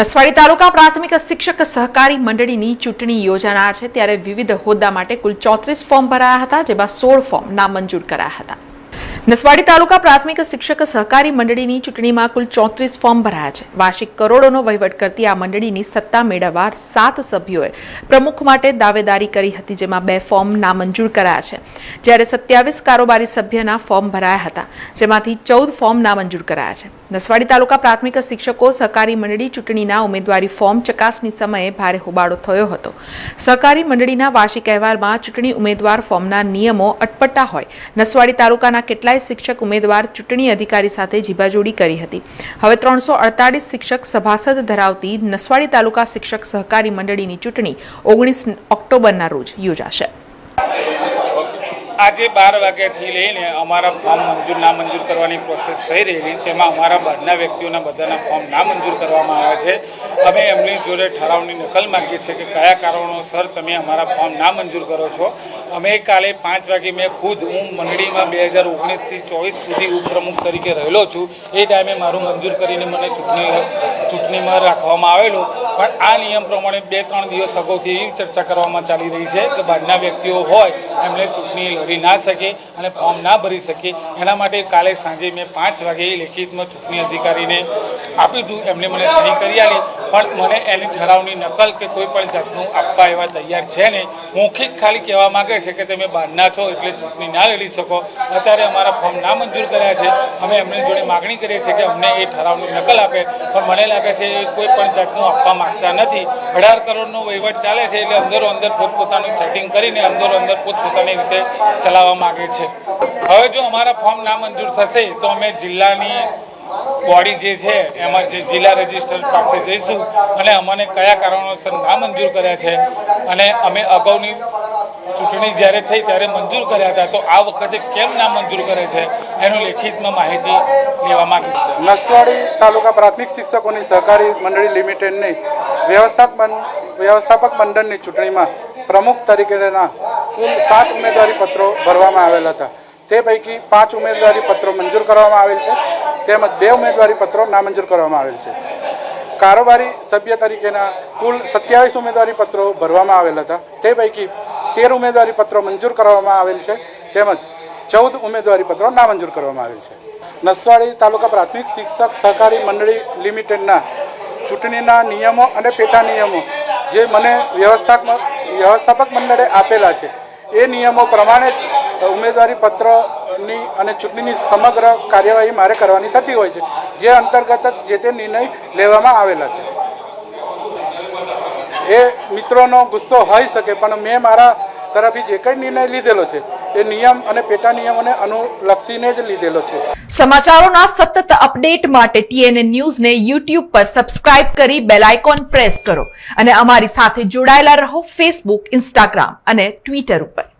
નસવાડી તાલુકા પ્રાથમિક શિક્ષક સહકારી મંડળીની ચૂંટણી યોજાનાર છે. ત્યારે વિવિધ હોદ્દા માટે કુલ ચોત્રીસ ફોર્મ ભરાયા હતા, જેમાં સોળ ફોર્મ નામંજૂર કરાયા હતા. નસવાડી તાલુકા પ્રાથમિક શિક્ષક સહકારી મંડળીની ચૂંટણીમાં કુલ ચોત્રીસ ફોર્મ ભરાયા છે. વાર્ષિક કરોડોનો વહીવટ કરતી આ મંડળીની સત્તા મેળવવા સાત સભ્યોએ પ્રમુખ માટે દાવેદારી કરી હતી, જેમાં બે ફોર્મ નામંજૂર કરાયા છે. જ્યારે સત્યાવીસ કારોબારી સભ્યના ફોર્મ ભરાયા હતા, જેમાંથી ચૌદ ફોર્મ નામંજૂર કરાયા છે. નસવાડી તાલુકા પ્રાથમિક શિક્ષકો સહકારી મંડળી ચૂંટણીના ઉમેદવારી ફોર્મ ચકાસણી સમયે ભારે હોબાળો થયો હતો. સહકારી મંડળીના વાર્ષિક અહેવાલમાં ચૂંટણી ઉમેદવાર ફોર્મના નિયમો અટપટા હોય. નસવાડી તાલુકાના કેટલાય શિક્ષક ઉમેદવાર ચૂંટણી અધિકારી સાથે જીબાજોડી કરી હતી. હવે ત્રણસો અડતાલીસ શિક્ષક સભાસદ ધરાવતી નસવાડી તાલુકા શિક્ષક સહકારી મંડળીની ચૂંટણી ઓગણીસ ઓક્ટોબરના રોજ યોજાશે. આજે બાર વાગ્યાથી લઈને અમારા ફોર્મ મંજૂર ના મંજૂર કરવાની પ્રોસેસ થઈ રહેલી. તેમાં અમારા બહારના વ્યક્તિઓના બધાના ફોર્મ ના મંજૂર કરવામાં આવ્યા છે. અમે એમની જોડે ઠરાવની નકલ માંગીએ છીએ કે કયા કારણોસર તમે અમારા ફોર્મ ના મંજૂર કરો છો. અમે કાલે પાંચ વાગે મેં ખુદ હું મંડળીમાં બે હજાર ઓગણીસથી ચોવીસ સુધી ઉપપ્રમુખ તરીકે રહેલો છું. એ ટાઈમે મારું મંજૂર કરીને મને ચૂંટણી, ચૂંટણીમાં રાખવામાં આવેલું. પણ આ નિયમ પ્રમાણે બે ત્રણ દિવસ અગાઉથી એવી ચર્ચા કરવામાં ચાલી રહી છે કે બહારના વ્યક્તિઓ હોય એમને ચૂંટણી લડી ના શકે અને ફોર્મ ના ભરી શકે. એના માટે કાલે સાંજે મેં પાંચ વાગે લેખિતમાં ચૂંટણી અધિકારીને આપી હતું એમને મને સહી કરી આલી. પણ મને એની ઠરાવની નકલ કે કોઈ પણ જાતનું આપવા એવા તૈયાર છે નહીં. મૌખિક ખાલી કહેવા માંગે છે કે તમે બહારના છો એટલે ચૂંટણી ના લડી શકો. અત્યારે અમારા ફોર્મ ના મંજૂર કર્યા છે. અમે એમની જોડે માગણી કરીએ છીએ કે અમને એ ઠરાવની નકલ આપે. પણ મને લાગે છે એ કોઈ પણ જાતનું આપવા માંગતા નથી. અઢાર કરોડનો વહીવટ ચાલે છે એટલે અંદરો અંદર પોતપોતાનું સેટિંગ કરીને અંદરો અંદર પોતપોતાની રીતે ચલાવવા માગે છે. હવે જો અમારા ફોર્મ નામંજૂર થશે તો અમે જિલ્લાની બોડી જે છે, એમાં જે જિલ્લા રજિસ્ટર પાસે જઈશું અને અમને કયા કારણોસર નામંજૂર કર્યા છે અને અમે અગાઉની ચૂંટણી જ્યારે થઈ ત્યારે મંજૂર કર્યા હતા, તો આ વખતે કેમ નામંજૂર કરે છે, એનું લેખિતમાં માહિતી લેવા માંગી નસવાડી તાલુકા પ્રાથમિક શિક્ષકોની સહકારી મંડળી લિમિટેડની વ્યવસ્થાપક મં- વ્યવસ્થાપક મંડળની ચૂંટણીમાં પ્રમુખ તરીકેના કુલ સાત ઉમેદવારી પત્રો ભરવામાં આવેલા હતા. તે પૈકી પાંચ ઉમેદવારી પત્રો મંજૂર કરવામાં આવેલ છે. તેમજ બે ઉમેદવારી પત્રો નામંજૂર કરવામાં આવેલ છે. કારોબારી સભ્ય તરીકેના કુલ સત્યાવીસ ઉમેદવારી પત્રો ભરવામાં આવેલ હતા. તે પૈકી તેર ઉમેદવારી પત્રો મંજૂર કરવામાં આવેલ છે. તેમજ ચૌદ ઉમેદવારી પત્રો નામંજૂર કરવામાં આવેલ છે. નસવાડી તાલુકા પ્રાથમિક શિક્ષક સહકારી મંડળી લિમિટેડના ચૂંટણીના નિયમો અને પેટા નિયમો જે મને વ્યવસ્થાપક વ્યવસ્થાપક મંડળે આપેલા છે એ નિયમો પ્રમાણે ઉમેદવારી પત્રની અને ચૂંટણીની સમગ્ર કાર્યવાહી મારે કરવાની થતી હોય છે, જે અંતર્ગત જ જે તે નિર્ણય લેવામાં આવેલા છે. એ મિત્રોનો ગુસ્સો હોઈ શકે, પણ મેં મારા તરફથી જે કંઈ નિર્ણય લીધેલો છે એ નિયમ અને પેટા નિયમોને અનુલક્ષીને જ લીધેલો છે. સમાચારોના સતત અપડેટ માટે ટીએનએ ન્યૂઝને યુટ્યુબ પર સબસ્ક્રાઇબ કરી બેલ આઇકોન પ્રેસ કરો અને અમારી સાથે જોડાયેલા રહો ફેસબુક, ઇન્સ્ટાગ્રામ અને ટ્વિટર ઉપર.